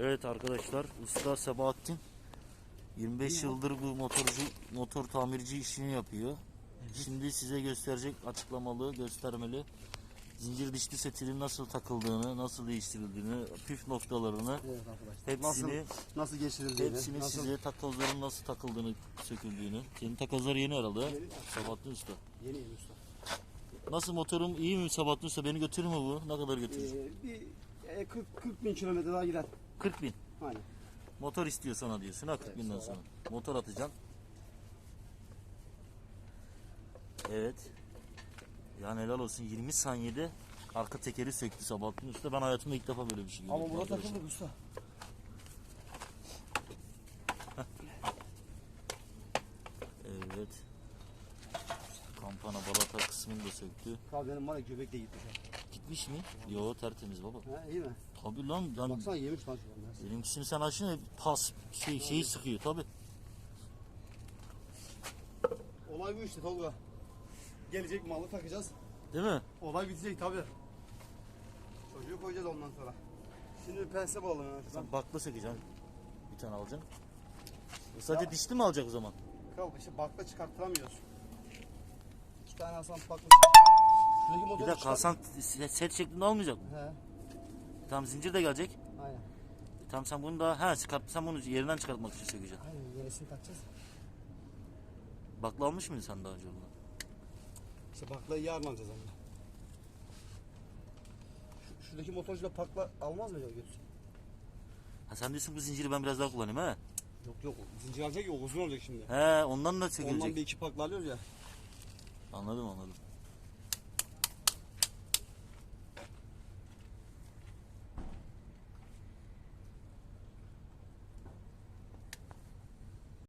Evet arkadaşlar usta Sebahattin 25 yıldır bu motorcu motor tamirci işini yapıyor. Şimdi size gösterecek açıklamalı, göstermeli zincir dişli setinin nasıl takıldığını, nasıl değiştirildiğini, püf noktalarını Evet arkadaşlar. hepsini nasıl, nasıl geçirildiğini, hepsini nasıl size takozların nasıl takıldığını, söküldüğünü. Senin takozlar yeni herhalde. Sebahattin Usta. yeni yeni usta. Nasıl motorum iyi mi Sebahattin Usta? Beni götürür mü bu? Ne kadar götürür? Ee, bir e, 40, 40 bin kilometre daha gider. 40 bin. Aynen. Motor istiyor sana diyorsun ha 40 binden sonra. Motor atacaksın. Evet. Yani helal olsun 20 saniyede arka tekeri söktü Sabahattin Usta. Ben hayatımda ilk defa böyle bir şey gördüm. Ama burada takıldık usta. Evet. Kampana balata kısmını da söktü. Kal benim var ya göbek de gitmiş. Ha. Gitmiş mi? Yo tertemiz baba. Ha, iyi mi? Tabii lan yani Baksana yemiş lan şu an. benimkisini sen açın pas şey, şeyi sıkıyor tabii. Olay bu işte Tolga. Gelecek malı takacağız. Değil mi? Olay bitecek tabi. Çocuğu koyacağız ondan sonra. Şimdi pense bağlayalım. Sen bakla sökeceksin. Bir tane alacaksın. E sadece dişli mi alacak o zaman? Kalk işte bakla çıkarttıramıyoruz. İki tane Hasan bakla. Bir motoru dakika Hasan set set şeklinde almayacak mı? He, Tamam zincir de gelecek. aynen. E tamam sen bunu da ha çıkart sen bunu yerinden çıkartmak için sökeceksin. Aynen yenisini takacağız. Bakla almış mıydın sen daha önce bunu? İşte baklayı yarın alacağız ama. Şu, şuradaki motorcuyla pakla almaz mı acaba götür? Ha sen diyorsun bu zinciri ben biraz daha kullanayım ha? Yok yok zincir alacak ya o uzun olacak şimdi. He ondan da Ondan sökülecek. bir iki pakla alıyoruz ya. Anladım anladım.